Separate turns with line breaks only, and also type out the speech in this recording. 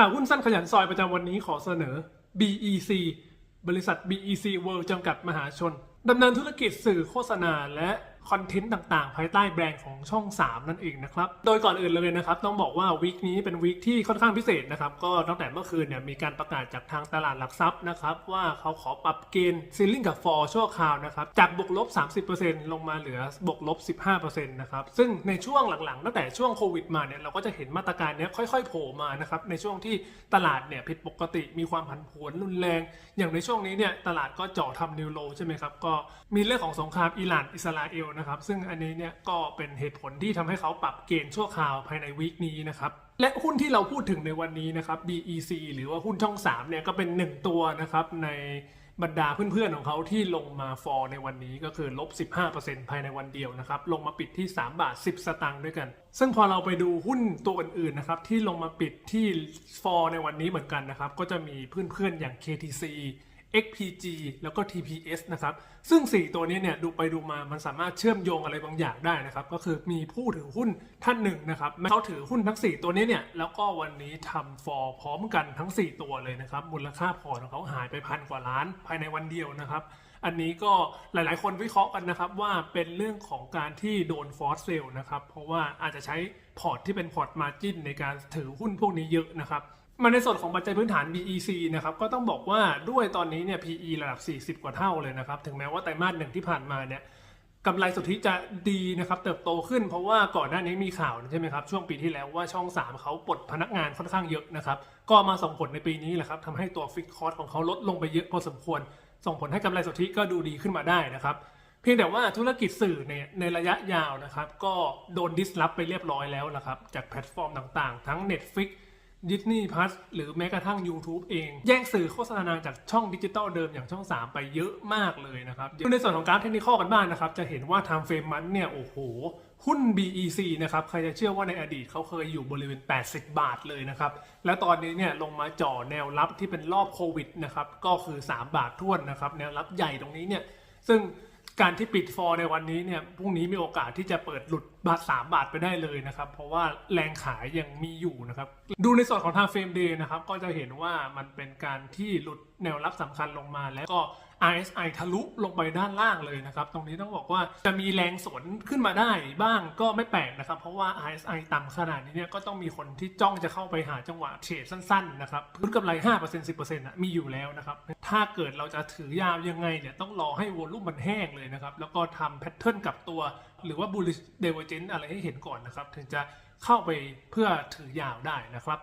ข่าวหุ้นสั้นขยันซอยประจำวันนี้ขอเสนอ BEC บริษัท BEC World จำกัดมหาชน ดำเนินธุรกิจสื่อโฆษณาและ คอนเทนต์ต่างๆ ภายใต้แบรนด์ของช่อง 3 นั่นเองนะครับ โดยก่อนอื่นเลยนะครับ ต้องบอกว่าวีคนี้เป็นวีคที่ค่อนข้างพิเศษนะครับ ก็ตั้งแต่เมื่อคืนเนี่ยมีการประกาศจากทางตลาดหลักทรัพย์นะครับว่าเขาขอปรับเกณฑ์ซีลิงกับฟอร์ชั่วคราวนะครับ จากบวกลบ 30%ลงมาเหลือบวกลบ 15%นะครับ ซึ่งในช่วงหลังๆ ตั้งแต่ช่วงโควิดมาเนี่ยเราก็จะเห็นมาตรการเนี้ยค่อยๆโผล่มานะครับในช่วงที่ตลาดเนี่ยผิดปกติมีความผันผวนรุนแรง อย่างในช่วงนี้เนี่ยตลาดก็เจาะทำนิวโลใช่ไหมครับก็มีเรื่องของสงครามอิหร่านอิสราเอลนะครับ ซึ่งอันนี้เนี่ยก็เป็นเหตุผลที่ทำให้เขาปรับเกณฑ์ชั่วคราวภายในวีคนี้นะครับ และหุ้นที่เราพูดถึงในวันนี้นะครับ BEC หรือว่าหุ้นช่อง3เนี่ยก็เป็นหนึ่งตัวนะครับในบรรดาเพื่อนๆของเขาที่ลงมาฟอร์ในวันนี้ก็คือลบ 15%ภายในวันเดียวนะครับ ลงมาปิดที่ 3 บาท 10 สตางค์ด้วยกัน ซึ่งพอเราไปดูหุ้นตัวอื่นๆนะครับที่ลงมาปิดที่ฟอร์ในวันนี้เหมือนกันนะครับ ก็จะมีเพื่อนๆอย่าง KTC XPG แล้วก็ TPS นะครับ ซึ่ง 4 ตัวนี้เนี่ยดูไปดูมามันสามารถเชื่อมโยงอะไรบางอย่างได้นะครับ ก็คือมีผู้ถือหุ้นท่านหนึ่งนะครับเขาถือหุ้นทั้ง 4 ตัวนี้เนี่ยแล้วก็วันนี้ทำฟอร์พร้อมกันทั้ง 4 ตัวเลยนะครับ มูลค่าพอร์ตของเขาหายไปพันกว่าล้านภายในวันเดียวนะครับ อันนี้ก็หลายๆ คนวิเคราะห์กันนะครับว่าเป็นเรื่องของการที่โดนฟอร์สเซลนะครับเพราะว่าอาจจะใช้พอร์ตที่เป็นพอร์ตมาจินในการถือหุ้นพวกนี้เยอะนะครับ มาในส่วนของปัจจัยพื้นฐาน BEC นะครับก็ต้องบอกว่าด้วยตอนนี้เนี่ย PE ระดับ 40 กว่าเท่าเลยนะครับ ถึงแม้ว่าไตรมาสหนึ่งที่ผ่านมาเนี่ยกำไรสุทธิจะดีนะครับ เติบโตขึ้นเพราะว่าก่อนหน้านี้มีข่าวใช่ไหมครับ ช่วงปีที่แล้วว่าช่อง 3 เขาปลดพนักงานค่อนข้างเยอะนะครับ ก็มาส่งผลในปีนี้แหละครับทำให้ตัวฟิกคอร์สของเขาลดลงไปเยอะพอสมควร ส่งผลให้กำไรสุทธิก็ดูดีขึ้นมาได้นะครับเพียงแต่ว่าธุรกิจสื่อในในระยะยาวนะครับ ก็โดนดิสลอฟไปเรียบร้อยแล้วนะครับจากแพลตฟอร์มต่างๆ ทั้ง Netflix ดิสนีย์พัสหรือแม้กระทั่ง YouTube เอง แย่งสื่อโฆษณาจากช่องดิจิตอลเดิมอย่างช่อง 3 ไปเยอะมากเลยนะครับในส่วนของกาฟเทคนิคกันบ้างนะครับ จะเห็นว่า time frame มันเนี่ย โอ้โห หุ้น BEC นะครับ ใครจะเชื่อว่าในอดีตเขาเคยอยู่บริเวณ 80 บาทเลยนะครับ แล้วตอนนี้เนี่ยลงมาจ่อแนวรับที่เป็นรอบโควิดนะครับก็คือ 3 บาทท้วนนะครับแนวรับใหญ่ตรงนี้เนี่ยซึ่งการที่ปิดฟอร์ในวันนี้เนี่ยพรุ่งนี้มีโอกาสที่จะเปิดหลุด บาท 3 บาทไปได้เลยนะครับ เพราะว่าแรงขายยังมีอยู่นะครับ ดูในส่วนของ time frame day นะครับ ก็จะเห็นว่ามันเป็นการที่หลุดแนวรับสำคัญลงมาแล้วก็ RSI ทะลุลงไปด้านล่างเลยนะครับ ตรงนี้ต้องบอกว่าจะมีแรงสวนขึ้นมาได้บ้างก็ไม่แปลกนะครับ เพราะว่า RSI ต่ำขนาดนี้เนี่ยก็ต้องมีคนที่จ้องจะเข้าไปหาจังหวะเทรดสั้นๆนะครับพื้นกำไร 5% 10%นะมีอยู่แล้วนะครับ ถ้าเกิดเราจะถือยาวยังไงเนี่ยต้องรอให้วอลุ่มมันแห้งเลยนะครับ แล้วก็ทำแพทเทิร์นกับตัว หรือว่า bullish divergence อะไรให้เห็นก่อนนะครับ ถึงจะเข้าไปเพื่อถือยาวได้นะครับ